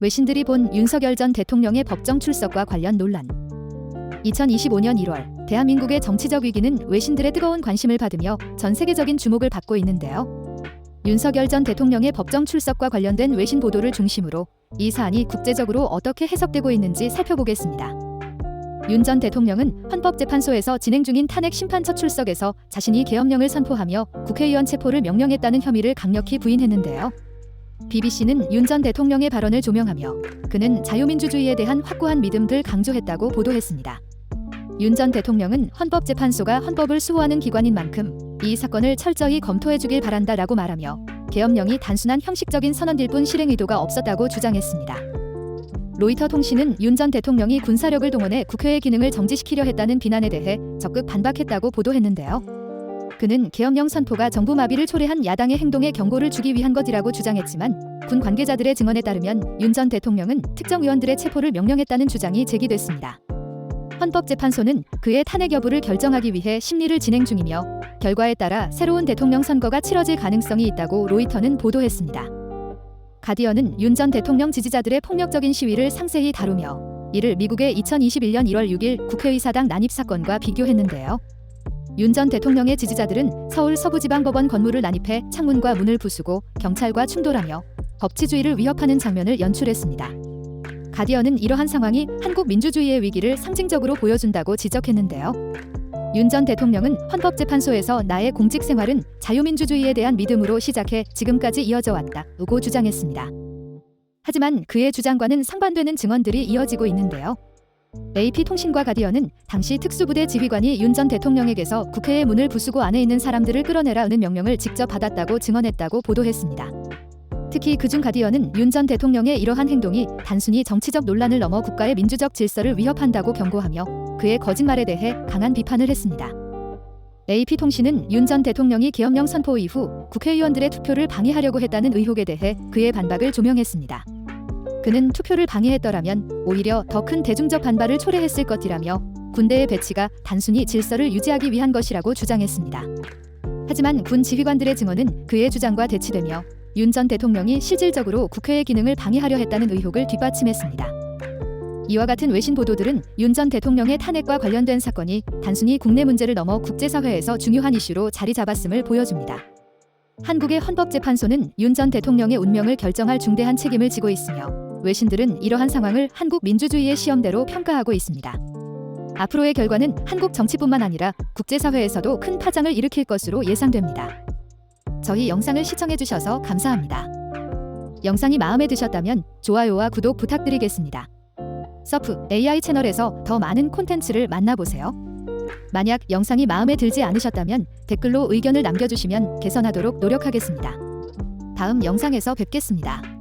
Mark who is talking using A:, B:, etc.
A: 외신들이 본 윤석열 전 대통령의 법정 출석과 관련 논란. 2025년 1월 대한민국의 정치적 위기는 외신들의 뜨거운 관심을 받으며 전 세계적인 주목을 받고 있는데요. 윤석열 전 대통령의 법정 출석과 관련된 외신 보도를 중심으로 이 사안이 국제적으로 어떻게 해석되고 있는지 살펴보겠습니다. 윤 전 대통령은 헌법재판소에서 진행 중인 탄핵 심판 첫 출석에서 자신이 계엄령을 선포하며 국회의원 체포를 명령했다는 혐의를 강력히 부인했는데요. BBC는 윤 전 대통령의 발언을 조명하며 그는 자유민주주의에 대한 확고한 믿음을 강조했다고 보도했습니다. 윤 전 대통령은 헌법재판소가 헌법을 수호하는 기관인 만큼 이 사건을 철저히 검토해 주길 바란다라고 말하며 계엄령이 단순한 형식적인 선언일 뿐 실행 의도가 없었다고 주장했습니다. 로이터 통신은 윤 전 대통령이 군사력을 동원해 국회의 기능을 정지시키려 했다는 비난에 대해 적극 반박했다고 보도했는데요. 그는 계엄령 선포가 정부 마비를 초래한 야당의 행동에 경고를 주기 위한 것이라고 주장했지만 군 관계자들의 증언에 따르면 윤 전 대통령은 특정 의원들의 체포를 명령했다는 주장이 제기됐습니다. 헌법재판소는 그의 탄핵 여부를 결정하기 위해 심리를 진행 중이며 결과에 따라 새로운 대통령 선거가 치러질 가능성이 있다고 로이터는 보도했습니다. 가디언은 윤 전 대통령 지지자들의 폭력적인 시위를 상세히 다루며 이를 미국의 2021년 1월 6일 국회의사당 난입 사건과 비교했는데요. 윤 전 대통령의 지지자들은 서울 서부지방법원 건물을 난입해 창문과 문을 부수고 경찰과 충돌하며 법치주의를 위협하는 장면을 연출했습니다. 가디언은 이러한 상황이 한국 민주주의의 위기를 상징적으로 보여준다고 지적했는데요. 윤 전 대통령은 헌법재판소에서 나의 공직 생활은 자유민주주의에 대한 믿음으로 시작해 지금까지 이어져 왔다고 주장했습니다. 하지만 그의 주장과는 상반되는 증언들이 이어지고 있는데요. AP통신과 가디언은 당시 특수부대 지휘관이 윤 전 대통령에게서 국회의 문을 부수고 안에 있는 사람들을 끌어내라는 명령을 직접 받았다고 증언했다고 보도했습니다. 특히 그중 가디언은 윤 전 대통령의 이러한 행동이 단순히 정치적 논란을 넘어 국가의 민주적 질서를 위협한다고 경고하며 그의 거짓말에 대해 강한 비판을 했습니다. AP통신은 윤 전 대통령이 계엄령 선포 이후 국회의원들의 투표를 방해하려고 했다는 의혹에 대해 그의 반박을 조명했습니다. 그는 투표를 방해했더라면 오히려 더 큰 대중적 반발을 초래했을 것이라며 군대의 배치가 단순히 질서를 유지하기 위한 것이라고 주장했습니다. 하지만 군 지휘관들의 증언은 그의 주장과 대치되며 윤 전 대통령이 실질적으로 국회의 기능을 방해하려 했다는 의혹을 뒷받침했습니다. 이와 같은 외신 보도들은 윤 전 대통령의 탄핵과 관련된 사건이 단순히 국내 문제를 넘어 국제사회에서 중요한 이슈로 자리 잡았음을 보여줍니다. 한국의 헌법재판소는 윤 전 대통령의 운명을 결정할 중대한 책임을 지고 있으며 외신들은 이러한 상황을 한국 민주주의의 시험대로 평가하고 있습니다. 앞으로의 결과는 한국 정치뿐만 아니라 국제사회에서도 큰 파장을 일으킬 것으로 예상됩니다. 저희 영상을 시청해주셔서 감사합니다. 영상이 마음에 드셨다면 좋아요와 구독 부탁드리겠습니다. 서프 AI 채널에서 더 많은 콘텐츠를 만나보세요. 만약 영상이 마음에 들지 않으셨다면 댓글로 의견을 남겨주시면 개선하도록 노력하겠습니다. 다음 영상에서 뵙겠습니다.